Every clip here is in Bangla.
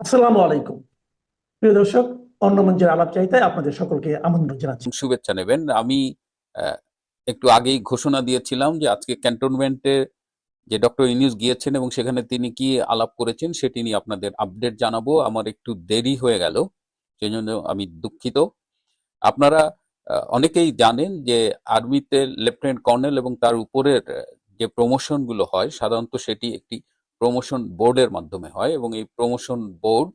আসসালামু আলাইকুম। প্রিয় দর্শক, অন্য মঞ্চের আলাপ চাইতে আপনাদের সকলকে আমন্ত্রণ জানাচ্ছি। শুভেচ্ছা নেবেন। আমি একটু আগেই ঘোষণা দিয়েছিলাম যে আজকে ক্যান্টনমেন্টে যে ডক্টর ইনিউস গিয়েছেন এবং সেখানে তিনি কি আলাপ করেছেন সেটি নিয়ে আপনাদের আপডেট জানাব। আমার একটু দেরি হয়ে গেল সেই জন্য আমি দুঃখিত। আপনারা অনেকেই জানেন যে আর্মিতে লেফটেন্যান্ট কর্নেল এবং তার উপরের যে প্রমোশনগুলো হয়, সাধারণত সেটি একটি প্রমোশন বোর্ডের মাধ্যমে হয় এবং এই প্রমোশন বোর্ড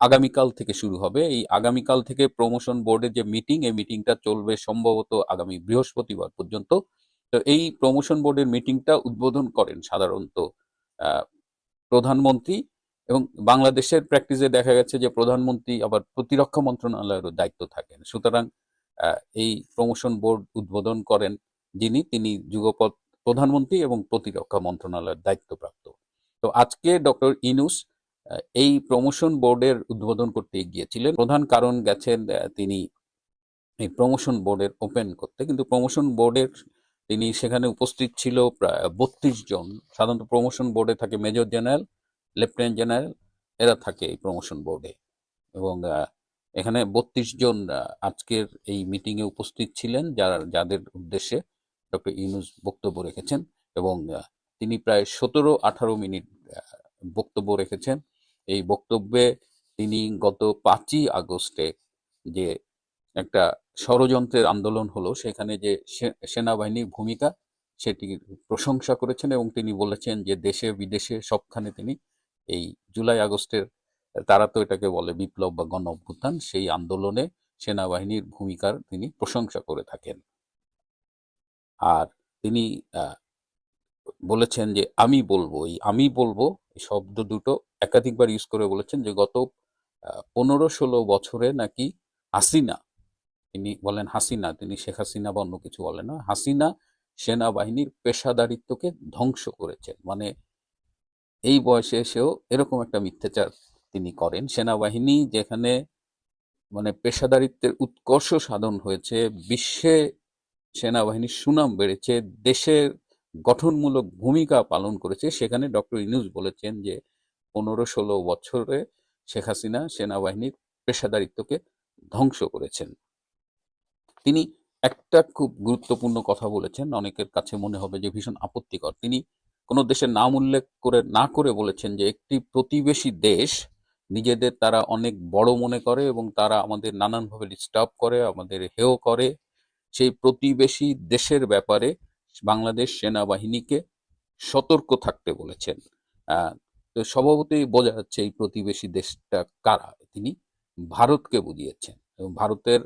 আগামীকাল থেকে শুরু হবে। এই আগামীকাল থেকে প্রমোশন বোর্ডের যে মিটিং এই মিটিংটা চলবে সম্ভবত আগামী বৃহস্পতিবার পর্যন্ত। তো এই প্রমোশন বোর্ডের মিটিংটা উদ্বোধন করেন সাধারণত প্রধানমন্ত্রী এবং বাংলাদেশের প্র্যাকটিসে দেখা গেছে যে প্রধানমন্ত্রী আবার প্রতিরক্ষা মন্ত্রণালয়েরও দায়িত্ব থাকেন। সুতরাং এই প্রমোশন বোর্ড উদ্বোধন করেন যিনি, তিনি যুগপৎ প্রধানমন্ত্রী এবং প্রতিরক্ষা মন্ত্রণালয়ের দায়িত্বপ্রাপ্ত। তো আজকে ডক্টর ইনুস এই প্রমোশন বোর্ডের উদ্বোধন করতে গিয়েছিলেন। প্রধান কারণ গেছেন তিনি এই প্রমোশন বোর্ডের ওপেন করতে। কিন্তু প্রমোশন বোর্ডের তিনি সেখানে উপস্থিত ছিল প্রায় বত্রিশ জন। সাধারণত প্রমোশন বোর্ডে থাকে মেজর জেনারেল লেফটেন্যান্ট জেনারেল এরা থাকে এই প্রমোশন বোর্ডে এবং এখানে বত্রিশ জন আজকের এই মিটিংয়ে উপস্থিত ছিলেন, যারা, যাদের উদ্দেশ্যে ডক্টর ইউনুস বক্তব্য রেখেছেন। এবং তিনি প্রায় সতেরো আঠারো মিনিট বক্তব্য রেখেছেন। এই বক্তব্যে তিনি গত পাঁচই আগস্টে যে একটা ষড়যন্ত্রের আন্দোলন হলো, সেখানে যে সেনাবাহিনীর ভূমিকা সেটির প্রশংসা করেছেন এবং তিনি বলেছেন যে দেশে বিদেশে সবখানে তিনি এই জুলাই আগস্টের, তারা তো এটাকে বলে বিপ্লব বা গণ অভ্যুত্থান, সেই আন্দোলনে সেনাবাহিনীর ভূমিকার তিনি প্রশংসা করে থাকেন। আর তিনি বলেছেন যে, আমি বলব। এই আমি বলব শব্দ দুটো একাধিকবার ইউজ করে বলেছেন যে, গত পনেরো ষোলো বছরে নাকি হাসিনা, তিনি বলেন হাসিনা, তিনি শেখ হাসিনা বা অন্য কিছু বলেন না, হাসিনা সেনাবাহিনীর পেশাদারিত্বকে ধ্বংস করেছেন। মানে এই বয়সে এসেও এরকম একটা মিথ্যাচার তিনি করেন। সেনাবাহিনী যেখানে মানে পেশাদারিত্বের উৎকর্ষ সাধন হয়েছে, বিশ্বে সেনাবাহিনীর সুনাম বেড়েছে, দেশের গঠনমূলক ভূমিকা পালন করেছে। সেখানে ডক্টর ইনুস বলেছেন যে, পনেরো ষোলো বছরে শেখ হাসিনা সেনাবাহিনীর পেশাদারিত্বকে ধ্বংস করেছেন। তিনি একটা খুব গুরুত্বপূর্ণ কথা বলেছেন, অনেকের কাছে মনে হবে যে ভীষণ আপত্তিকর। তিনি কোনো দেশের নাম উল্লেখ করে, না করে বলেছেন যে, একটি প্রতিবেশী দেশ, নিজেদের তারা অনেক বড় মনে করে এবং তারা আমাদের নানানভাবে ডিস্টার্ব করে, আমাদের হেয় করে। সেই প্রতিবেশী দেশের ব্যাপারে বাংলাদেশ সেনাবাহিনীকে সতর্ক থাকতে বলেছেন। তো স্বভাবতই বোঝা যাচ্ছে এই প্রতিবেশী দেশটা কারা? তিনি ভারতকে বুঝিয়েছেন এবং ভারতের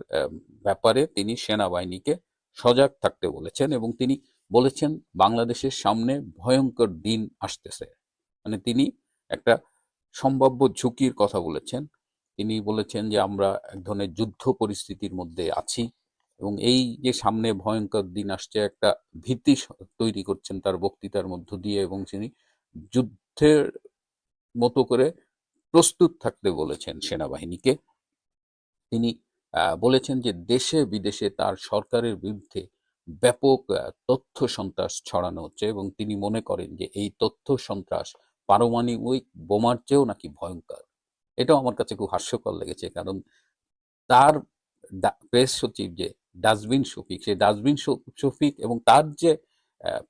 ব্যাপারে তিনি সেনাবাহিনীকে সজাগ থাকতে বলেছেন এবং তিনি বলেছেন, বাংলাদেশের সামনে ভয়ঙ্কর দিন আসতেছে। মানে তিনি একটা সম্ভাব্য ঝুঁকির কথা বলেছেন। তিনি বলেছেন যে, আমরা এক ধরনের যুদ্ধ পরিস্থিতির মধ্যে আছি। এবং এই যে সামনে ভয়ঙ্কর দিন আসছে একটা ভীতি তৈরি করছেন তার বক্তৃতার মধ্য দিয়ে এবং তিনি যুদ্ধের মতো করে প্রস্তুত থাকতে বলেছেন সেনাবাহিনীকে। তিনি বলেছেন যে দেশে বিদেশে তার সরকারের বিরুদ্ধে ব্যাপক তথ্য সন্ত্রাস ছড়ানো হচ্ছে এবং তিনি মনে করেন যে এই তথ্য সন্ত্রাস পারমাণবিক বোমার চেয়েও নাকি ভয়ঙ্কর। এটাও আমার কাছে খুব হাস্যকর লেগেছে কারণ তার প্রেস সচিব যে ডাস্টবিন শফিক। সেই ডাস্টবিন শফিক এবং তার যে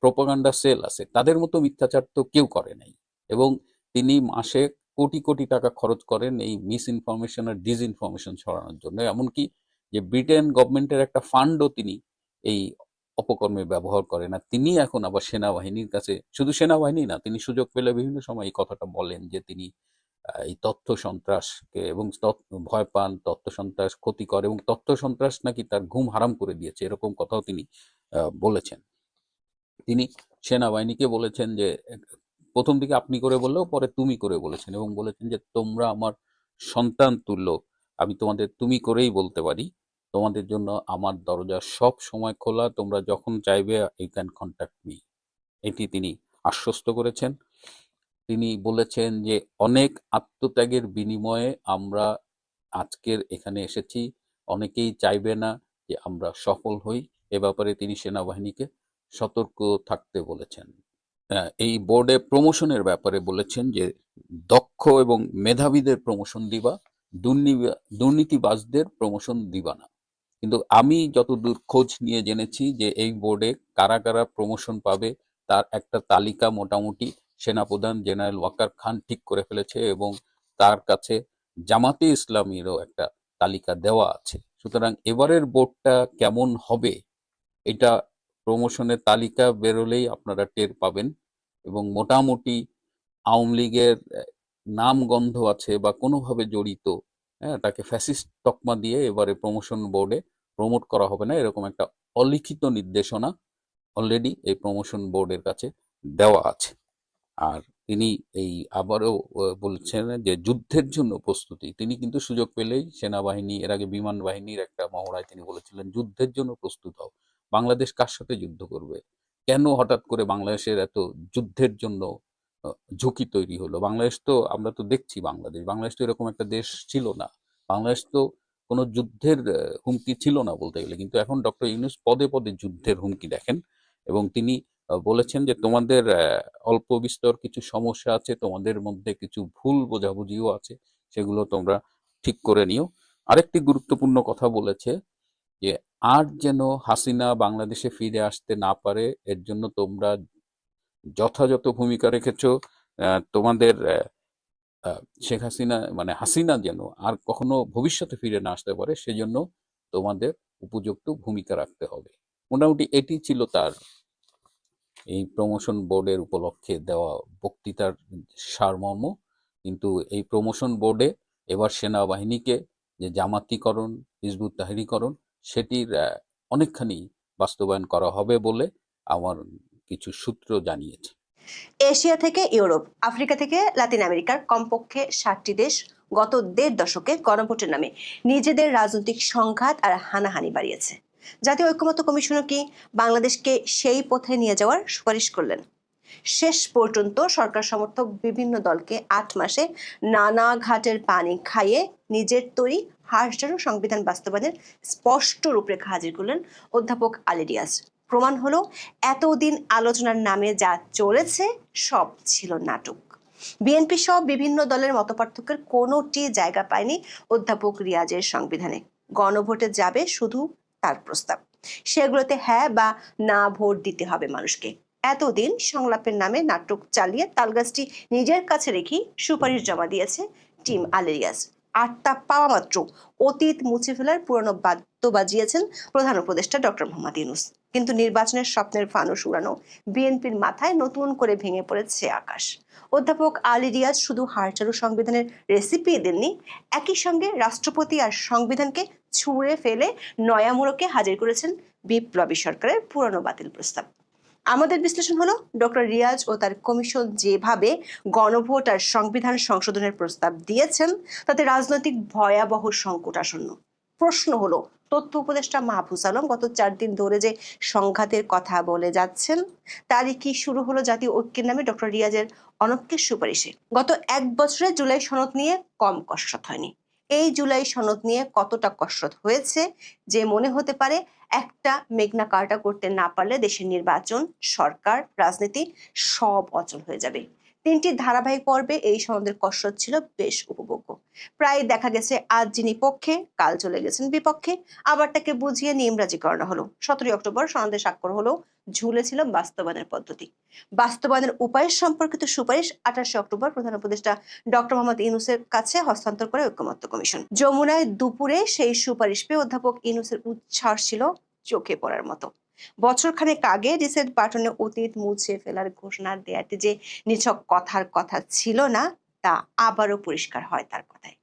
প্রোপাগান্ডা সেল আছে, তাদের মতো মিথ্যাচার তো কেউ করে নাই। এবং তিনি মাসে কোটি কোটি টাকা খরচ করেন এই মিস ইনফরমেশন আর ডিস ইনফরমেশন ছড়ানোর জন্য। এমনকি যে, ব্রিটেন গভর্নমেন্টের একটা ফান্ডও তিনি এই অপকর্মে ব্যবহার করেন। আর তিনি এখন আবার সেনাবাহিনীর কাছে, শুধু সেনাবাহিনী না, তিনি সুযোগ পেলে বিভিন্ন সময় এই কথাটা বলেন যে, তিনি এই তথ্য সন্ত্রাসকে এবং ভয় পান, তথ্য সন্ত্রাস ক্ষতিকর এবং তথ্য সন্ত্রাস নাকি তার ঘুম হারাম করে দিয়েছে, এরকম কথাও তিনি বলেছেন। তিনি সেনাবাহিনীকে বলেছেন যে, প্রথম দিকে আপনি করে বললেও পরে তুমি করে বলেছেন এবং বলেছেন যে, তোমরা আমার সন্তান তুল্য, আমি তোমাদের তুমি করেই বলতে পারি। তোমাদের জন্য আমার দরজা সব সময় খোলা, তোমরা যখন চাইবে ইউ ক্যান কন্ট্যাক্ট মি এটি তিনি আশ্বস্ত করেছেন। তিনি বলেছেন যে, অনেক আত্মত্যাগের বিনিময়ে আমরা আজকের এখানে এসেছি। অনেকেই চাইবে না যে আমরা সফল হই। এ ব্যাপারে তিনি সেনাবাহিনীকে সতর্ক থাকতে বলেছেন। এই বোর্ডে প্রমোশনের ব্যাপারে বলেছেন যে, দক্ষ এবং মেধাবীদের প্রমোশন দিবা, দুর্নি- দুর্নীতিবাজদের প্রমোশন দিবা না। কিন্তু আমি যতদূর খোঁজ নিয়ে জেনেছি যে, এই বোর্ডে কারা কারা প্রমোশন পাবে, তার একটা তালিকা মোটামুটি সেনাপ্রধান জেনারেল ওয়াকার খান ঠিক করে ফেলেছে এবং তার কাছে জামাতে ইসলামীরও একটা তালিকা দেওয়া আছে। সুতরাং এবারের বোর্ডটা কেমন হবে এটা প্রমোশনের তালিকা বেরোলেই আপনারা টের পাবেন এবং মোটামুটি আওয়ামী লীগের নাম গন্ধ আছে বা কোনোভাবে জড়িত হ্যাঁ তাকে ফ্যাসিস্ট তকমা দিয়ে এবারে প্রমোশন বোর্ডে প্রমোট করা হবে না, এরকম একটা অলিখিত নির্দেশনা অলরেডি এই প্রমোশন বোর্ডের কাছে দেওয়া আছে। আর তিনি এই আবারও বলছেন যে যুদ্ধের জন্য প্রস্তুতি। তিনি কিন্তু সুযোগ পেলেই সেনাবাহিনী, এর আগে বিমান বাহিনীর একটা মহড়ায় তিনি বলেছিলেন, যুদ্ধের জন্য প্রস্তুত হও। বাংলাদেশ কার সাথে যুদ্ধ করবে? কেন হঠাৎ করে বাংলাদেশের এত যুদ্ধের জন্য ঝুঁকি তৈরি হলো? বাংলাদেশ তো, আমরা তো দেখছি বাংলাদেশ। বাংলাদেশ তো এরকম একটা দেশ ছিল না। বাংলাদেশ তো কোনো যুদ্ধের হুমকি ছিল না বলতে গেলে। কিন্তু এখন ডক্টর ইউনুস পদে পদে যুদ্ধের হুমকি দেখেন এবং তিনি বলেছেন যে তোমাদের অল্প বিস্তর কিছু সমস্যা আছে, তোমাদের মধ্যে কিছু ভুল বোঝাবুঝিও আছে, সেগুলো তোমরা ঠিক করে নিও। আরেকটি গুরুত্বপূর্ণ কথা বলেছে যে, আর যেন হাসিনা বাংলাদেশে ফিরে আসতে না পারে, এর জন্য তোমরা যথাযথ ভূমিকা রেখেছ। তোমাদের শেখ হাসিনা মানে হাসিনা যেন আর কখনো ভবিষ্যতে ফিরে না আসতে পারে, সেজন্য তোমাদের উপযুক্ত ভূমিকা রাখতে হবে। মোটামুটি এটি ছিল তার এই প্রমোশন বোর্ডের উপলক্ষে দেওয়া বক্তৃতার সারমর্ম। কিন্তু এই প্রমোশন বোর্ডে এবার সেনাবাহিনীকে যে জামাতিকরণ, হিজবুত তাহিরিকরণ সেটির অনেকখানি বাস্তবায়ন করা হবে বলে আমার কিছু সূত্র জানিয়েছে। এশিয়া থেকে ইউরোপ, আফ্রিকা থেকে লাতিন আমেরিকার কমপক্ষে ষাটটি দেশ গত দেড় দশকে গণভোটের নামে নিজেদের রাজনৈতিক সংঘাত আর হানাহানি বাড়িয়েছে। জাতীয় ঐক্যমত্য কমিশনও কি বাংলাদেশকে সেই পথে নিয়ে যাওয়ার সুপারিশ করলেন? শেষ পর্যন্ত সরকার সমর্থক বিভিন্ন দলকে আট মাসে নানা ঘাটের পানি খাইয়ে নিজের তৈরি হাসজারু সংবিধান বাস্তবায়নের স্পষ্ট রূপরেখা হাজির করলেন অধ্যাপক আলিডিয়াস প্রমাণ হলো, এতদিন আলোচনার নামে যা চলেছে সব ছিল নাটক। বিএনপি সহ বিভিন্ন দলের মতপার্থক্যের কোনোটি জায়গা পায়নি অধ্যাপক রিয়াজের সংবিধানে। গণভোটে যাবে শুধু তার প্রস্তাব। সেগুলোতে হ্যাঁ বা না ভোট দিতে হবে মানুষকে। এতদিন সংলাপের নামে নাটক চালিয়ে তালগাছটি নিজের কাছে রেখে সুপারিশ জমা দিয়েছে টিম আলেরিয়াস। আটটা পাওয়া মাত্র। অতীত মুছে ফেলার পুরনো বাদ্য বাজিয়েছেন প্রধান উপদেষ্টা ডক্টর মোহাম্মদ ইউনুস। কিন্তু নির্বাচনের স্বপ্নের ফানুস উড়ানো বিএনপির মাথায় নতুন করে ভেঙে পড়েছে আকাশ। অধ্যাপক আলী রিয়াজ শুধু হারচারু সংবিধানের রেসিপি দেননি, একই সঙ্গে রাষ্ট্রপতি আর সংবিধানকে ছুঁড়ে ফেলে নয়া মোড়কে হাজির করেছেন বিপ্লবী সরকারের পুরনো বাতিল প্রস্তাব। আমাদের বিশ্লেষণ হলো, ডক্টর রিয়াজ ও তার কমিশন যেভাবে গণভোট আর সংবিধান সংশোধনের প্রস্তাব দিয়েছেন, তাতে রাজনৈতিক ভয়াবহ সংকট আসন্ন। প্রশ্ন হলো, তথ্য উপদেষ্টা মাহফুজ আলম গত চার দিন ধরে যে সংঘাতের কথা বলে যাচ্ছেন, তারই কি শুরু হলো জাতীয় ঐক্যের নামে? ডক্টর রিয়াজের অনক্যের সুপারিশে। গত এক বছরে জুলাই সনদ নিয়ে কম কসরত হয়নি। এই জুলাই সনদ নিয়ে কতটা কসরত হয়েছে যে মনে হতে পারে একটা মেঘনা কার্টা করতে না পারলে দেশের নির্বাচন, সরকার, রাজনীতি সব অচল হয়ে যাবে। তিনটি ধারাবাহিক পর্বে এই সনদের কসরত ছিল বেশ উপভোগ্য। প্রায় দেখা গেছে আজ যিনি পক্ষে, কাল চলে গেছেন বিপক্ষে। আবার তাকে বুঝিয়ে নিমরাজি করানো হলো। সতেরোই অক্টোবর সনদে স্বাক্ষর হলো ঝুলেছিল বাস্তবায়নের পদ্ধতি। বাস্তবায়নের উপায় সম্পর্কিত সুপারিশ আঠাশে অক্টোবর প্রধান উপদেষ্টা ডক্টর মোহাম্মদ ইনুসের কাছে হস্তান্তর করে ঐক্যমত্য কমিশন। যমুনায় দুপুরে সেই সুপারিশ পেয়ে অধ্যাপক ইনুসের উচ্ছ্বাস ছিল চোখে পড়ার মতো। বছরখানেক আগে রিসেট বাটনে অতীত মুছে ফেলার ঘোষণা দেয়াতে যে নিছক কথার কথা ছিল না, তা আবারও পরিষ্কার হয় তার কথায়।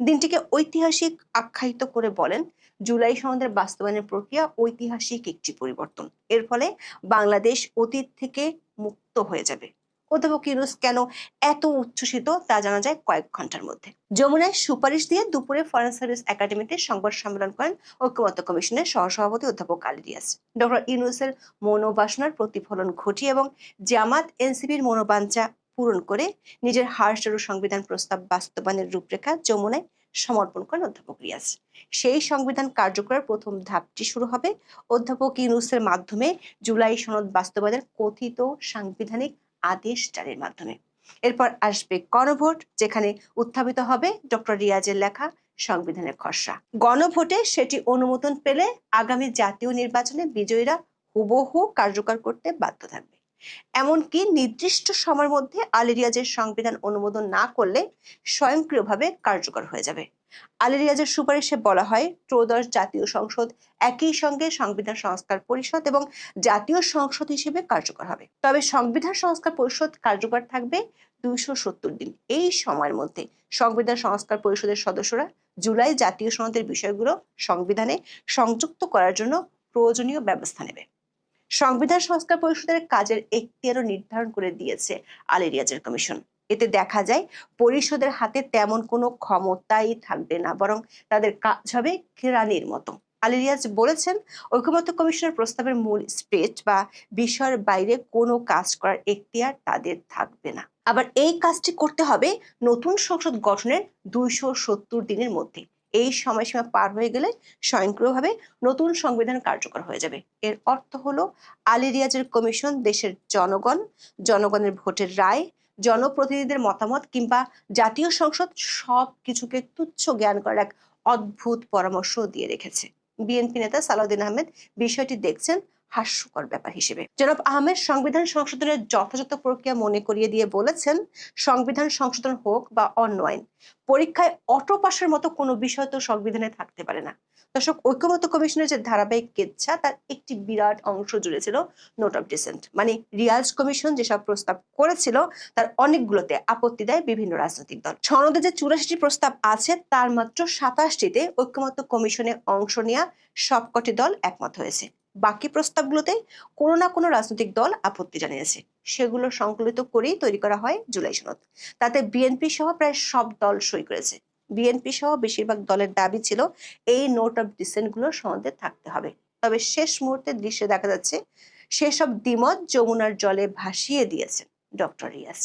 দিনটিকে ঐতিহাসিক আখ্যায়িত করে বলেন, জুলাই সনদের বাস্তবায়নের প্রক্রিয়া ঐতিহাসিক একটি পরিবর্তন। এর ফলে বাংলাদেশ অতীত থেকে মুক্ত হয়ে যাবে। অধ্যাপক ইউনুস কেন এত উচ্ছ্বসিত তা জানা যায় কয়েক ঘণ্টার মধ্যে। যমুনায় সুপারিশ দিয়ে দুপুরে ফরেন সার্ভিস একাডেমিতে সংবাদ সম্মেলন করেন ঐক্যমত্য কমিশনের সহসভাপতি অধ্যাপক আলিদিয়াস ডক্টর ইউনুসের মনোবাসনার প্রতিফলন ঘটিয়ে এবং জামাত এনসিপির মনোবাঞ্ছা পূরণ করে নিজের হারসারু সংবিধান প্রস্তাব বাস্তবায়নের রূপরেখা যমুনায় সমর্পণ করেন অধ্যাপক রিয়াজ। সেই সংবিধান কার্যকরের প্রথম ধাপটি শুরু হবে অধ্যাপক ইউনুসের মাধ্যমে জুলাই সনদ বাস্তবায়নের কথিত সাংবিধানিক আদেশ জারির মাধ্যমে। এরপর আসবে গণভোট, যেখানে উত্থাপিত হবে ডক্টর রিয়াজের লেখা সংবিধানের খসড়া। গণভোটে সেটি অনুমোদন পেলে আগামী জাতীয় নির্বাচনে বিজয়ীরা হুবহু কার্যকর করতে বাধ্য থাকবে। এমনকি নির্দিষ্ট সময়ের মধ্যে আলী রিয়াজের সংবিধান অনুমোদন না করলে স্বয়ংক্রিয়ভাবে কার্যকর হয়ে যাবে। আলী রিয়াজের সুপারিশে বলা হয়, ত্রয়োদশ জাতীয় সংসদ একই সঙ্গে সংবিধান সংস্কার পরিষদ এবং জাতীয় সংসদ হিসেবে কার্যকর হবে। তবে সংবিধান সংস্কার পরিষদ কার্যকর থাকবে দুইশো সত্তর দিন। এই সময়ের মধ্যে সংবিধান সংস্কার পরিষদের সদস্যরা জুলাই জাতীয় সনদের বিষয়গুলো সংবিধানে সংযুক্ত করার জন্য প্রয়োজনীয় ব্যবস্থা নেবে। সংবিধান সংস্কার পরিষদের কাজের এখতিয়ারও নির্ধারণ করে দিয়েছে আলী রিয়াজের কমিশন। এতে দেখা যায়, পরিষদের হাতে তেমন কোনো ক্ষমতাই থাকবে না, বরং তাদের কাজ হবে কেরানির মতো। আলী রিয়াজ বলেছেন, ঐক্যমত্য কমিশনের প্রস্তাবের মূল স্পেচ বা বিষয়ের বাইরে কোনো কাজ করার এখতিয়ার তাদের থাকবে না। আবার এই কাজটি করতে হবে নতুন সংসদ গঠনের দুইশো সত্তর দিনের মধ্যে। এই সময়সীমা পার হয়ে গেলে স্বয়ংক্রিয়ভাবে নতুন সংবিধান কার্যকর হয়ে যাবে। এর অর্থ হলো আলী রিয়াজের কমিশন দেশের জনগণ, জনগণের ভোটের রায়, জনপ্রতিনিধিদের মতামত কিংবা জাতীয় সংসদ সব কিছুকে তুচ্ছ জ্ঞান করার এক অদ্ভুত পরামর্শ দিয়ে রেখেছে। বিএনপি নেতা সালাউদ্দিন আহমেদ বিষয়টি দেখছেন হাস্যকর ব্যাপার হিসেবে। জনাব আহমেদ সংবিধান সংশোধনের যথাযথ প্রক্রিয়া মনে করিয়ে দিয়ে বলেছেন, সংবিধান সংশোধন হোক বা অন্য আইন পরীক্ষায় অটো পাশের মতো কোনো বিষয় তো সংবিধানে থাকতে পারে না। দর্শক, ঐক্যমত্য কমিশনের যে ধারাবাহিক কেচ্ছা, তার একটি বিরাট অংশ জুড়ে ছিল নোট অফ ডিসেন্ট। মানে রিয়াজ কমিশন যেসব প্রস্তাব করেছিল, তার অনেকগুলোতে আপত্তি দেয় বিভিন্ন রাজনৈতিক দল। সনদে যে চুরাশিটি প্রস্তাব আছে, তার মাত্র সাতাশটিতে ঐক্যমত্য কমিশনে অংশ নেওয়া সবকটি দল একমত হয়েছে। বাকি প্রস্তাবগুলোতে কোনো না কোনো রাজনৈতিক দল আপত্তি জানিয়েছে। সেগুলো সংকলিত করেই তৈরি করা হয় জুলাই সনদ। তাতে বিএনপি সহ প্রায় সব দল সই করেছে। বিএনপি সহ বেশিরভাগ দলের দাবি ছিল, এই নোট অফ ডিসেন্টগুলো সনদে থাকতে হবে। তবে শেষ মুহূর্তে দৃশ্যে দেখা যাচ্ছে, সেসব দ্বিমত যমুনার জলে ভাসিয়ে দিয়েছেন ডক্টর রিয়াজ।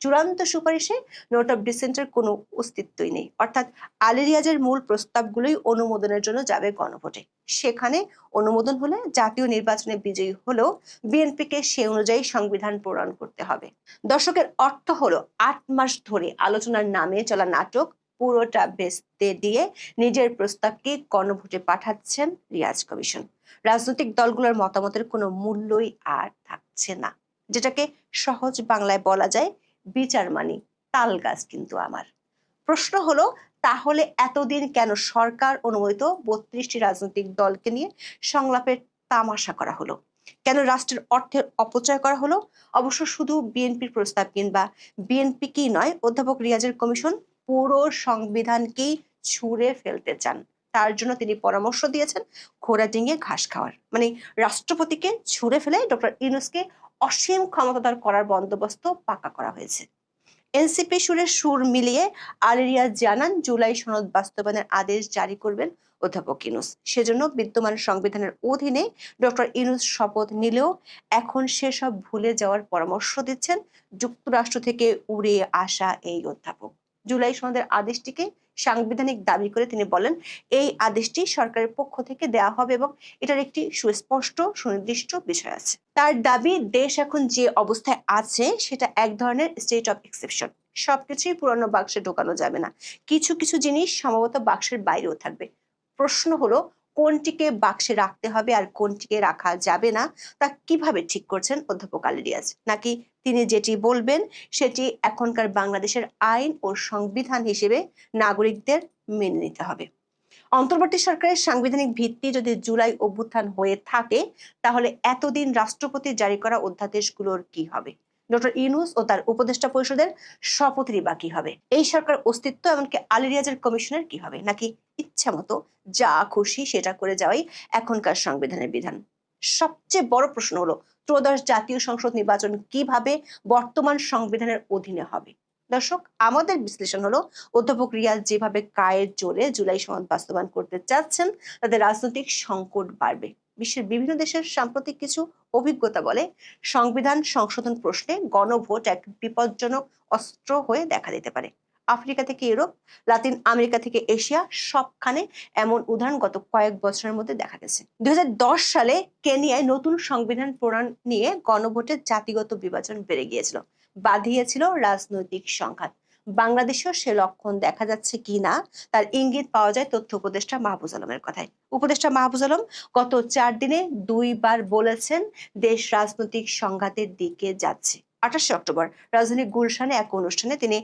চূড়ান্ত সুপারিশে নোট অফ ডিসেন্টের কোনো অস্তিত্বই নেই। অর্থাৎ আলী রিয়াজের মূল প্রস্তাবগুলোই অনুমোদনের জন্য যাবে গণভোটে। সেখানে অনুমোদন হলে জাতীয় নির্বাচনে বিজয়ী হলেও বিএনপিকে সে অনুযায়ী সংবিধান প্রণয়ন করতে হবে। দর্শকের অর্থ হলো আট মাস ধরে আলোচনার নামে চলা নাটক পুরোটা বেচতে দিয়ে নিজের প্রস্তাবকে গণভোটে পাঠাচ্ছেন রিয়াজ কমিশন। রাজনৈতিক দলগুলোর মতামতের কোনো মূল্যই আর থাকছে না। যেটাকে সহজ বাংলায় বলা যায় বিচার মানি, তাল গাছ কিন্তু আমার। প্রশ্ন হলো, তাহলে এতদিন কেন সরকার অনুমোদিত বত্রিশটি রাজনৈতিক দলকে নিয়ে সংলাপের তামাশা করা হলো? কেন রাষ্ট্রের অর্থের অপচয় করা হলো? অবশ্য শুধু বিএনপির প্রস্তাব কিংবা বিএনপিকেই নয়, অধ্যাপক রিয়াজের কমিশন পুরো সংবিধানকেই ছুঁড়ে ফেলতে চান। তার জন্য তিনি পরামর্শ দিয়েছেন ঘোড়া ডিঙে ঘাস খাওয়ার। মানে রাষ্ট্রপতিকে ছুঁড়ে ফেলে ডক্টর ইউনুসকে অসীম ক্ষমতাধর করার বন্দোবস্ত পাকা করা হয়েছে। এনসিপি সুরে সুর মিলিয়ে আলেরিয়া জানান, জুলাই সনদ বাস্তবায়নের আদেশ জারি করবেন অধ্যাপক ইনুস। সেজন্য বিদ্যমান সংবিধানের অধীনে ডক্টর ইনুস শপথ নিলেও এখন সেসব ভুলে যাওয়ার পরামর্শ দিচ্ছেন যুক্তরাষ্ট্র থেকে উড়ে আসা এই অধ্যাপক। জুলাই সনদের আদেশটিকে সাংবিধানিক দাবি করে তিনি বলেন, এই আদেশটি সরকারের পক্ষ থেকে দেয়া হবে এবং এটার একটি সুস্পষ্ট, সুনির্দিষ্ট বিষয় আছে। তার দাবি, দেশ এখন যে অবস্থায় আছে, সেটা এক ধরনের স্টেট অফ এক্সেপশন সবকিছুই পুরনো বাক্সে ঢোকানো যাবে না। কিছু কিছু জিনিস সম্ভবত বাক্সের বাইরেও থাকবে। প্রশ্ন হলো কোনটিকে বাক্সে রাখতে হবে আর কোনটিকে রাখা যাবে না, তা কীভাবে ঠিক করছেন অধ্যাপক আলী রিয়াজ নাকি তিনি যেটি বলবেন, সেটি এখনকার বাংলাদেশের আইন ও সংবিধান হিসেবে নাগরিকদের মেনে নিতে হবে। অন্তর্বর্তী সরকারের সাংবিধানিক ভিত্তি যদি জুলাই অভ্যুত্থান হয়ে থাকে, তাহলে এতদিন রাষ্ট্রপতি জারি করা অধ্যাদেশগুলোর কি হবে? ডক্টর ইউনুস ও তার উপদেষ্টা পরিষদের শপথেরই বাকি হবে? এই সরকার অস্তিত্ব এমনকি আলিরিয়াজের কমিশনের কি হবে? নাকি ইচ্ছা মতো যা খুশি সেটা করে যাওয়াই এখনকার সংবিধানের বিধান। সবচেয়ে বড় প্রশ্ন হলো, ত্রয়োদশ জাতীয় সংসদ নির্বাচন কীভাবে বর্তমান সংবিধানের অধীনে হবে? দর্শক, আমাদের বিশ্লেষণ হলো, অধ্যাপক রিয়াজ যেভাবে কায়ের জোরে জুলাই সনদ বাস্তবায়ন করতে চাচ্ছেন তাদের রাজনৈতিক সংকট বাড়বে। বিশ্বের বিভিন্ন দেশের সাম্প্রতিক কিছু অভিজ্ঞতা বলে, সংবিধান সংশোধন প্রশ্নে গণভোট এক বিপজ্জনক অস্ত্র হয়ে দেখা দিতে পারে। আফ্রিকা থেকে ইউরোপ, লাতিন আমেরিকা থেকে এশিয়া, সবখানে এমন উদাহরণ গত কয়েক বছরের মধ্যে দেখা গেছে। দুই হাজার দশ সালে কেনিয়ায় নতুন সংবিধান প্রণয়ন নিয়ে গণভোটের জাতিগত বিভাজন বেড়ে গিয়েছিল, বাঁধিয়েছিল রাজনৈতিক সংঘাত। বাংলাদেশেও সে লক্ষণ দেখা যাচ্ছে কি না, তার ইঙ্গিত পাওয়া যায় তথ্য উপদেষ্টা মাহবুজ আলমের কথায়। উপদেষ্টা মাহবুজ আলম গত চার দিনে দুইবার বলেছেন, দেশ রাজনৈতিক সংঘাতের দিকে যাচ্ছে। আঠাশে অক্টোবর রাজধানী গুলশানে এক অনুষ্ঠানে তিনি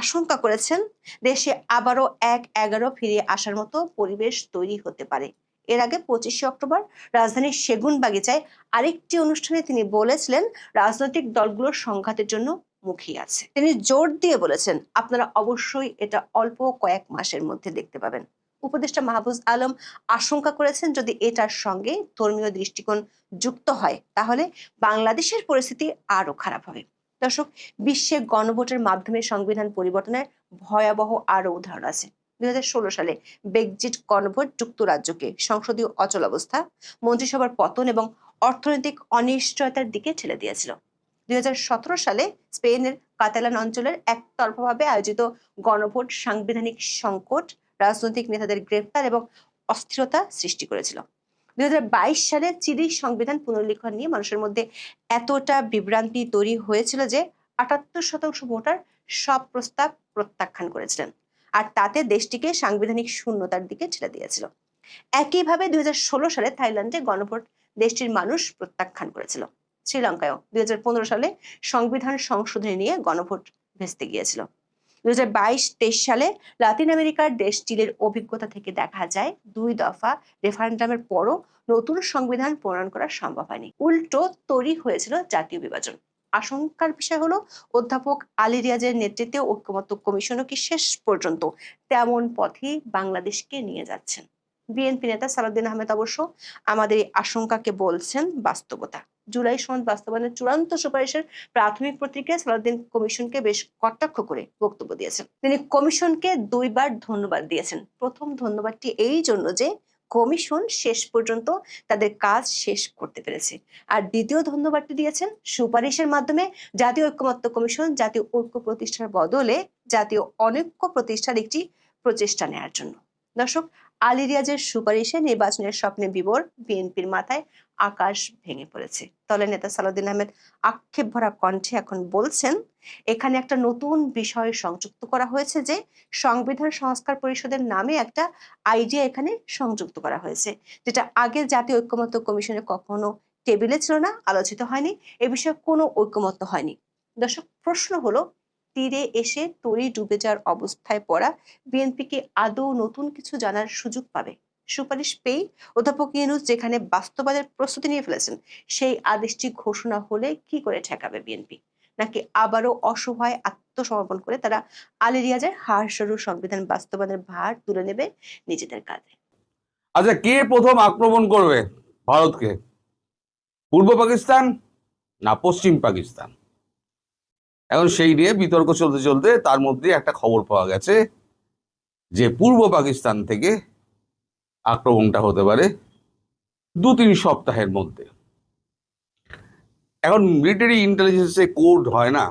আশঙ্কা করেছেন, দেশে আবারও এক এগারো ফিরে আসার মতো পরিবেশ তৈরি হতে পারে। এর আগে পঁচিশে অক্টোবর, রাজধানীর সেগুন বাগিচায় আরেকটি অনুষ্ঠানে তিনি বলেছিলেন, রাজনৈতিক দলগুলোর সংঘাতের জন্য মুখিয়ে আছে। তিনি জোর দিয়ে বলেছেন, আপনারা অবশ্যই এটা অল্প কয়েক মাসের মধ্যে দেখতে পাবেন। উপদেষ্টা মাহবুজ আলম আশঙ্কা করেছেন যদি এটার সঙ্গে ধর্মীয় দৃষ্টিকোণ যুক্ত হয়, তাহলে বাংলাদেশের পরিস্থিতি আরও খারাপ হবে। দর্শক, বিশ্বে গণভোটের মাধ্যমে সংবিধান পরিবর্তনের ভয়াবহ আরও উদাহরণ আছে। দুই সালে ব্রেক্সিট গণভোট যুক্তরাজ্যকে সংসদীয় অচলাবস্থা মন্ত্রিসভার পতন এবং অর্থনৈতিক অনিশ্চয়তার দিকে ঠেলে দিয়েছিল। দুই হাজার সতেরো সালে স্পেনের কাতালান অঞ্চলের একতরফাভাবে আয়োজিত গণভোট সাংবিধানিক সংকট রাজনৈতিক নেতাদের গ্রেফতার এবং অস্থিরতা সৃষ্টি করেছিল। দুই হাজার বাইশ সালে চিলির সংবিধান পুনর্লিখন নিয়ে মানুষের মধ্যে এতটা বিভ্রান্তি তৈরি হয়েছিল যে আটাত্তর শতাংশ ভোটার সব প্রস্তাব প্রত্যাখ্যান করেছিলেন আর তাতে দেশটিকে সাংবিধানিক শূন্যতার দিকে ঠেলে দিয়েছিল। একইভাবে দুই হাজার ষোলো সালে থাইল্যান্ডে গণভোট দেশটির মানুষ প্রত্যাখ্যান করেছিল। শ্রীলঙ্কায়ও দুই সালে সংবিধান সংশোধনী নিয়ে গণভোট ভেস্তে গিয়েছিল। দুই হাজার বাইশ, তেইশ সালে লাতিন আমেরিকার দেশ চিলের অভিজ্ঞতা থেকে দেখা যায় দুই দফা রেফারেন্ডামের পরও নতুন সংবিধান প্রণয়ন করা সম্ভব হয়নি। উল্টো তৈরি হয়েছিল জাতীয় বিভাজন। আশঙ্কার বিষয় হলো, অধ্যাপক আলী রিয়াজের নেতৃত্বে ঐক্যমত্য কমিশনও কি শেষ পর্যন্ত তেমন পথেই বাংলাদেশকে নিয়ে যাচ্ছেন? বিএনপি নেতা সালাউদ্দিন আহমেদ অবশ্য আমাদের এই আশঙ্কাকে বলছেন বাস্তবতা। জুলাই সনদ বাস্তবায়নের চূড়ান্ত সুপারিশের প্রাথমিক প্রতিক্রিয়া সালাউদ্দিন কমিশনকে বেশ কটাক্ষ করে বক্তব্য দিয়েছেন। তিনি কমিশনকে দুইবার ধন্যবাদ দিয়েছেন। প্রথম ধন্যবাদটি এই জন্য যে কমিশন শেষ পর্যন্ত তাদের কাজ শেষ করতে পেরেছে। আর দ্বিতীয় ধন্যবাদটি দিয়েছেন সুপারিশের মাধ্যমে জাতীয় ঐক্যমত্য কমিশন, জাতীয় ঐক্য প্রতিষ্ঠার বদলে জাতীয় অনৈক্য প্রতিষ্ঠার একটি প্রচেষ্টা নেয়ার জন্য। দর্শক আলী রিয়াজের সুপারিশে নির্বাচনের স্বপ্নে বিবর বিএনপির মাথায় আকাশ ভেঙে পড়েছে। দলের নেতা সালাউদ্দিন আহমেদ আক্ষেপ ভরা কণ্ঠে এখন বলছেন, এখানে একটা নতুন বিষয় সংযুক্ত করা হয়েছে যে সংবিধান সংস্কার পরিষদের নামে একটা আইডিয়া এখানে সংযুক্ত করা হয়েছে, যেটা আগে জাতীয় ঐক্যমত্য কমিশনে কখনো টেবিলে ছিল না, আলোচিত হয়নি, এ বিষয়ে কোনো ঐক্যমত্য হয়নি। দর্শক, প্রশ্ন হলো তীরে এসে তরি ডুবে যাওয়ার অবস্থায় পড়া বিএনপিকে আদৌ নতুন কিছু জানার সুযোগ পাবে? সুপারিশ পেয়ে অধ্যাপক ইউনুস যেখানে বাস্তবায়নের প্রস্তুতি নিয়ে ফেলেছেন, সেই আদেশটি ঘোষণা হলে কি করে ঠেকাবে বিএনপি? নাকি আবারও অসহায় আত্মসমর্পণ করে তারা আলী রিয়াজের হাড়সরু সংবিধান বাস্তবায়নের ভার তুলে নেবে নিজেদের কাঁধে? আচ্ছা কে প্রথম আক্রমণ করবে ভারতকে? পূর্ব পাকিস্তান না পশ্চিম পাকিস্তান? এখন সেই নিয়ে বিতর্ক চলতে চলতে তার মধ্যে একটা খবর পাওয়া গেছে যে পূর্ব পাকিস্তান থেকে আক্রমণটা হতে পারে দু তিন সপ্তাহের মধ্যে। এখন মিলিটারি ইন্টেলিজেন্সে কোড হয় না।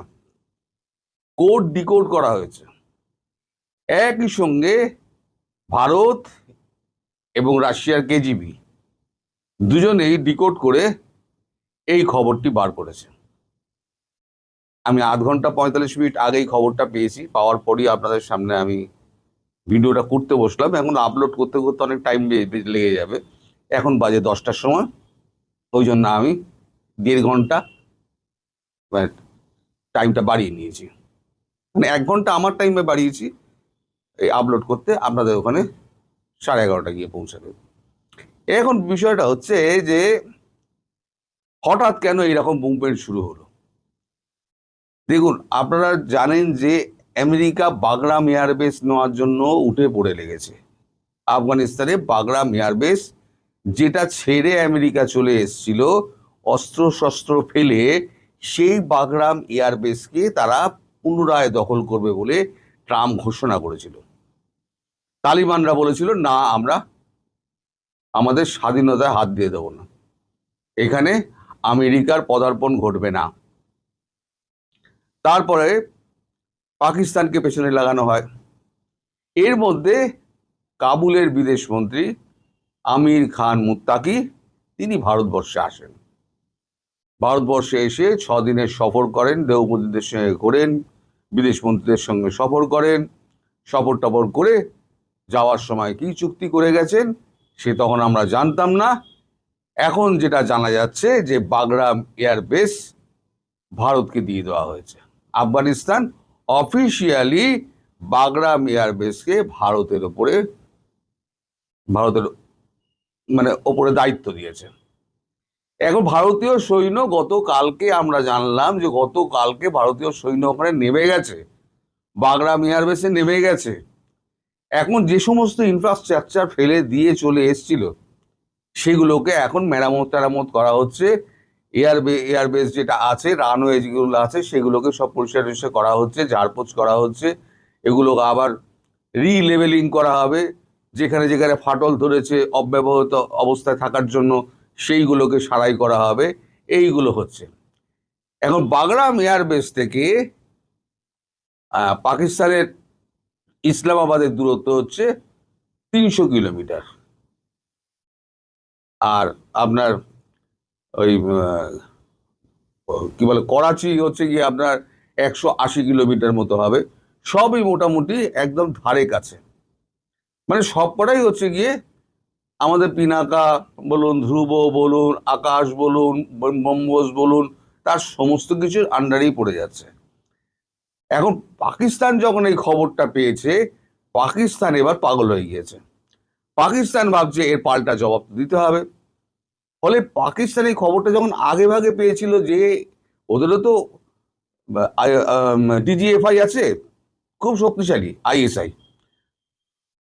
কোড ডিকোড করা হয়েছে। একই সঙ্গে ভারত এবং রাশিয়ার কেজিবি দুজনেই ডিকোড করে এই খবরটি বার করেছে। আমি আধ ঘণ্টা পঁয়তাল্লিশ মিনিট আগেই খবরটা পেয়েছি। পাওয়ার পরই আপনাদের সামনে আমি ভিডিওটা করতে বসলাম। এখন আপলোড করতে করতে অনেক টাইম লেগে যাবে। এখন বাজে দশটার সময়। ওই জন্য আমি দেড় ঘণ্টা টাইমটা বাড়িয়ে নিয়েছি। মানে এক ঘণ্টা আমার টাইমে বাড়িয়েছি এই আপলোড করতে। আপনাদের ওখানে সাড়ে এগারোটা গিয়ে পৌঁছাবে। এখন বিষয়টা হচ্ছে যে হঠাৎ কেন এইরকম মুভমেন্ট শুরু হলো? দেখুন, আপনারা জানেন যে আমেরিকা বাগরাম এয়ারবেস নেওয়ার জন্য উঠে পড়ে লেগেছে। আফগানিস্তানে বাগরাম এয়ারবেস যেটা ছেড়ে আমেরিকা চলে এসেছিল অস্ত্র শস্ত্র ফেলে সেই বাগরাম এয়ারবেসকে তারা পুনরায় দখল করবে বলে ট্রাম্প ঘোষণা করেছিল। তালিবানরা বলেছিল, না, আমরা আমাদের স্বাধীনতায় হাত দিয়ে দেবো না। এখানে আমেরিকার পদার্পণ ঘটবে না। তারপরে পাকিস্তানকে পেছনে লাগানো হয়। এর মধ্যে কাবুলের বিদেশ মন্ত্রী আমির খান মুত্তাকি, তিনি ভারতবর্ষে আসেন। ভারতবর্ষে এসে ছ দিনের সফর করেন দেওবন্দীদের সঙ্গে ঘোরেন, বিদেশ মন্ত্রীদের সঙ্গে সফর করেন। সফর টফর করে যাওয়ার সময় কি চুক্তি করে গেছেন, সে তখন আমরা জানতাম না। এখন যেটা জানা যাচ্ছে যে বাগরাম এয়ারবেস ভারতকে দিয়ে দেওয়া হয়েছে। আফগানিস্তান অফিসিয়ালি বাগরাম এয়ারবেসকে ভারতের ওপরে, ভারতের মানে ওপরে দায়িত্ব দিয়েছে। এখন ভারতীয় সৈন্য গতকালকে আমরা জানলাম যে গতকালকে ভারতীয় সৈন্য ওখানে নেমে গেছে বাগরাম এয়ারবেসে নেমে গেছে। এখন যে সমস্ত ইনফ্রাস্ট্রাকচার ফেলে দিয়ে চলে এসছিল, সেগুলোকে এখন মেরামত টেরামত করা হচ্ছে। এয়ারবে এয়ারবেস যেটা আছে রানওয়ে যেগুলো আছে, সেগুলোকে সব পরিষ্কার টরিষ্কার করা হচ্ছে, ঝাড়পোছ করা হচ্ছে। এগুলো আবার রিলেভেলিং করা হবে। যেখানে যেখানে ফাটল ধরেছে, অব্যবহৃত অবস্থায় থাকার জন্য সেইগুলোকে সারাই করা হবে। এইগুলো হচ্ছে। এখন বাগরাম এয়ারবেস থেকে পাকিস্তানের ইসলামাবাদের দূরত্ব হচ্ছে তিনশো কিলোমিটার। আর আপনার ওই কি বলে, করাচি হচ্ছে গিয়ে আপনার একশো আশি কিলোমিটার মতো হবে। সবই মোটামুটি একদম ধারে কাছে। মানে সবকটাই হচ্ছে গিয়ে আমাদের পিনাকা বলুন, ধ্রুব বলুন, আকাশ বলুন ব্রহ্মোস বলুন, তার সমস্ত কিছুর আন্ডারেই পড়ে যাচ্ছে। এখন পাকিস্তান যখন এই খবরটা পেয়েছে, পাকিস্তান এবার পাগল হয়ে গিয়েছে। পাকিস্তান ভাবছে এর পাল্টা জবাব দিতে হবে। ফলে পাকিস্তান এই খবরটা যখন আগে ভাগে পেয়েছিল যে ওদেরও তো ডিজিএফআই আছে, খুব শক্তিশালী, আইএসআই।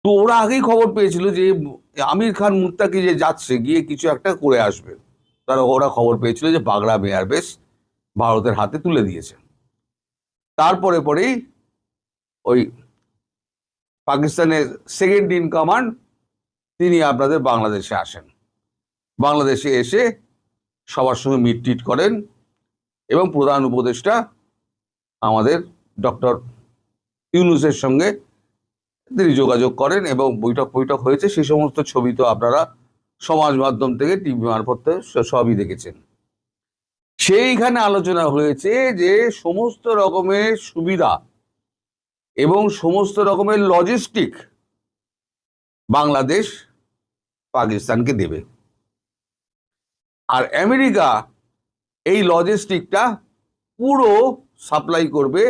তো ওরা আগেই খবর পেয়েছিল যে আমির খান মুত্তাকি যে যাচ্ছে, গিয়ে কিছু একটা করে আসবে। তারা ওরা খবর পেয়েছিল যে বাগরাম এয়ারবেস ভারতের হাতে তুলে দিয়েছে। তারপরে পরেই ওই পাকিস্তানের সেকেন্ড ইন কমান্ড তিনি আপনাদের বাংলাদেশে আসেন। বাংলাদেশে এসে সবার সঙ্গে মিটটিট করেন এবং প্রধান উপদেষ্টা আমাদের ডক্টর ইউনুসের সঙ্গে তিনি যোগাযোগ করেন এবং বৈঠক বৈঠক হয়েছে। সেই সমস্ত ছবি তো আপনারা সমাজ মাধ্যম থেকে, টিভি মারফত সবই দেখেছেন। সেইখানে আলোচনা হয়েছে যে সমস্ত রকমের সুবিধা এবং সমস্ত রকমের লজিস্টিক বাংলাদেশ পাকিস্তানকে দেবে। আর আমেরিকা এই লজিস্টিকটা পুরো সাপ্লাই করবে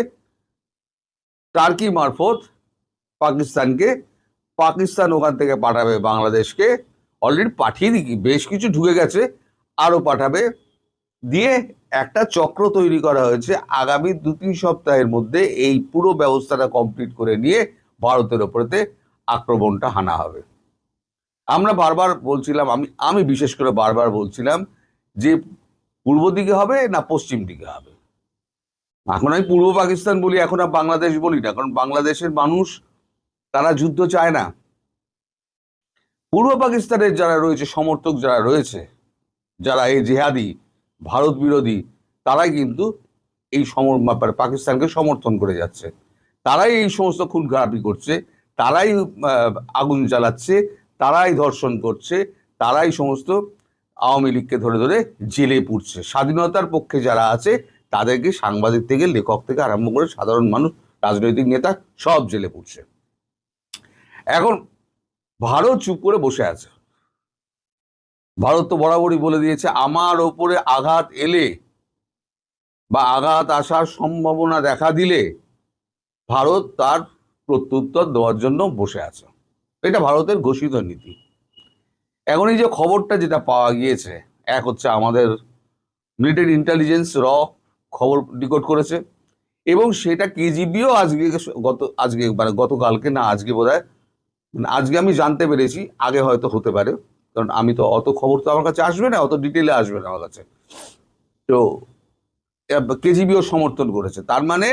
টার্কি মারফত পাকিস্তানকে। পাকিস্তান ওখান থেকে পাঠাবে বাংলাদেশকে। অলরেডি পাঠিয়ে দিই, বেশ কিছু ঢুকে গেছে, আরও পাঠাবে। দিয়ে একটা চক্র তৈরি করা হয়েছে আগামী দু তিন সপ্তাহের মধ্যে এই পুরো ব্যবস্থাটা কমপ্লিট করে নিয়ে ভারতের ওপরেতে আক্রমণটা হানা হবে। আমরা বারবার বলছিলাম, আমি আমি বিশেষ করে বারবার বলছিলাম যে পূর্ব দিকে হবে না পশ্চিম দিকে হবে। এখন আমি পূর্ব পাকিস্তান বলি, এখন আর বাংলাদেশ বলি না, কারণ বাংলাদেশের মানুষ, তারা যুদ্ধ চায় না। পূর্ব পাকিস্তানের যারা রয়েছে, সমর্থক যারা রয়েছে, যারা এই জেহাদি, ভারত বিরোধী, তারাই কিন্তু এই সমর, ব্যাপারে পাকিস্তানকে সমর্থন করে যাচ্ছে। তারাই এই সমস্ত খুন খারাপি করছে, তারাই আগুন জ্বালাচ্ছে তারাই ধর্ষণ করছে, তারাই সমস্ত আওয়ামী লীগকে ধরে ধরে জেলে পুড়ছে স্বাধীনতার পক্ষে যারা আছে, তাদেরকে সাংবাদিক থেকে, লেখক থেকে আরম্ভ করে সাধারণ মানুষ, রাজনৈতিক নেতা সব জেলে পুড়ছে এখন ভারত চুপ করে বসে আছে। ভারত তো বরাবরই বলে দিয়েছে, আমার ওপরে আঘাত এলে বা আঘাত আসার সম্ভাবনা দেখা দিলে ভারত তার প্রত্যুত্তর দেওয়ার জন্য বসে আছে। এটা ভারতের ঘোষিত নীতি। এখন এই যে খবরটা যেটা পাওয়া গিয়েছে, এক হচ্ছে আমাদের মিলিটারি ইন্টেলিজেন্স র খবর ডিকোড করেছে, এবং সেটা কেজিবিও আজকে গত, আজকে মানে গতকালকে না, আজকে বোধ মানে আজকে আমি জানতে পেরেছি, আগে হয়তো হতে পারে, কারণ আমি তো অত খবর তো আমার কাছে আসবে না, অত ডিটেলে আসবে না আমার কাছে। তো কেজিবিও সমর্থন করেছে। তার মানে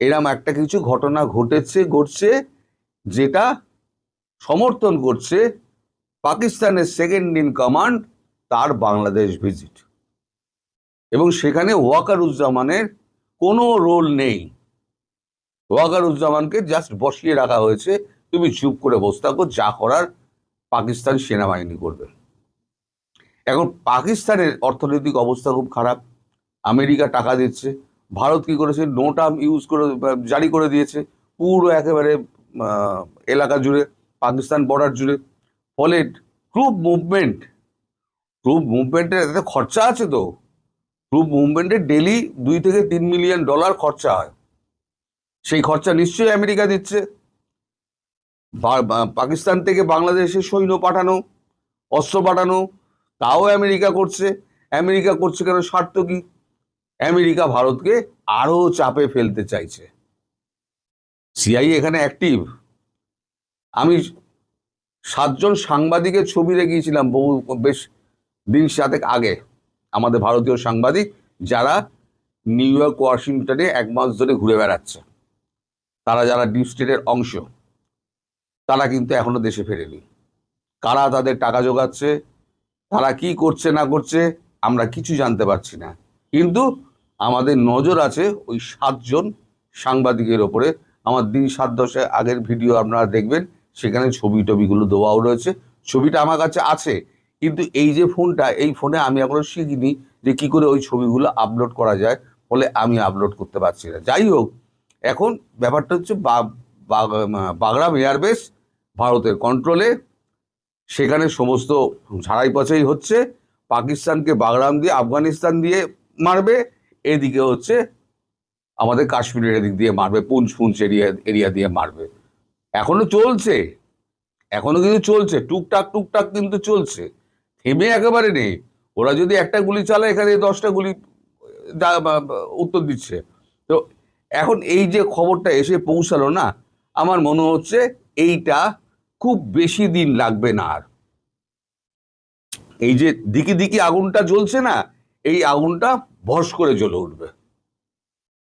এরম একটা কিছু ঘটনা ঘটেছে, ঘটছে, যেটা সমর্থন করছে পাকিস্তানের সেকেন্ড ইন কমান্ড তার বাংলাদেশ ভিজিট এবং সেখানে ওয়াকারুজ্জামানের কোনো রোল নেই। ওয়াকারুজ্জামানকে জাস্ট বসিয়ে রাখা হয়েছে, তুমি চুপ করে বসে থাকো, যা করার পাকিস্তান সেনাবাহিনী করবে। এখন পাকিস্তানের অর্থনৈতিক অবস্থা খুব খারাপ। আমেরিকা টাকা দিচ্ছে, ভারত কি করেছে? নো টার্ম ইউজ করে, জারি করে দিয়েছে। পুরো একেবারে এলাকা জুড়ে পাকিস্তান বর্ডার জুড়ে। ফলে ট্রুপ মুভমেন্ট ট্রুপ মুভমেন্টের এতে খরচা আছে তো। ট্রুপ মুভমেন্টে ডেলি দুই থেকে তিন মিলিয়ন ডলার খরচা হয়। সেই খরচা নিশ্চয়ই আমেরিকা দিচ্ছে। পাকিস্তান থেকে বাংলাদেশে সৈন্য পাঠানো, অস্ত্র পাঠানো, তাও আমেরিকা করছে। আমেরিকা করছে কেন, স্বার্থ কি? আমেরিকা ভারতকে আরও চাপে ফেলতে চাইছে। সিআই এখানে অ্যাক্টিভ আমি সাতজন সাংবাদিকের ছবি দেখিয়েছিলাম বহু বেশ দিন সাতেক আগে, আমাদের ভারতীয় সাংবাদিক যারা নিউ ইয়র্ক, ওয়াশিংটনে এক মাস ধরে ঘুরে বেড়াচ্ছে। তারা যারা ডিপ স্টেটের অংশ, তারা কিন্তু এখনও দেশে ফেরেনি। কারা তাদের টাকা জোগাচ্ছে, তারা কি করছে না করছে, আমরা কিছু জানতে পারছি না। কিন্তু আমাদের নজর আছে ওই সাতজন সাংবাদিকের ওপরে। আমার দিন সাত দশে আগের ভিডিও আপনারা দেখবেন সেখানে ছবি টবিগুলো দেওয়াও রয়েছে। ছবিটা আমার কাছে আছে, কিন্তু এই যে ফোনটা, এই ফোনে আমি এখনও শিখিনি যে কি করে ওই ছবিগুলো আপলোড করা যায়, ফলে আমি আপলোড করতে পারছি না। যাই হোক, এখন ব্যাপারটা হচ্ছে বাগরাম এয়ারবেস ভারতের কন্ট্রোলে সেখানে সমস্ত ঝাড়াই পচাই হচ্ছে, পাকিস্তানকে বাগরাম দিয়ে, আফগানিস্তান দিয়ে মারবে, এদিকে হচ্ছে আমাদের কাশ্মীরের এদিক দিয়ে মারবে পুঞ্চ পুঞ্চ এরিয়া এরিয়া দিয়ে মারবে। এখনও চলছে। এখনও কিন্তু চলছে। টুকটাক টুকটাক কিন্তু চলছে। থেমে একেবারে নেই। ওরা যদি একটা গুলি চালায়, এখানে দশটা গুলি উত্তর দিচ্ছে। তো এখন এই যে খবরটা এসে পৌঁছালো না, আমার মনে হচ্ছে এইটা খুব বেশি দিন লাগবে না আর। এই যে দিকে দিকি আগুনটা জ্বলছে না, এই আগুনটা ভস করে জ্বলে উঠবে।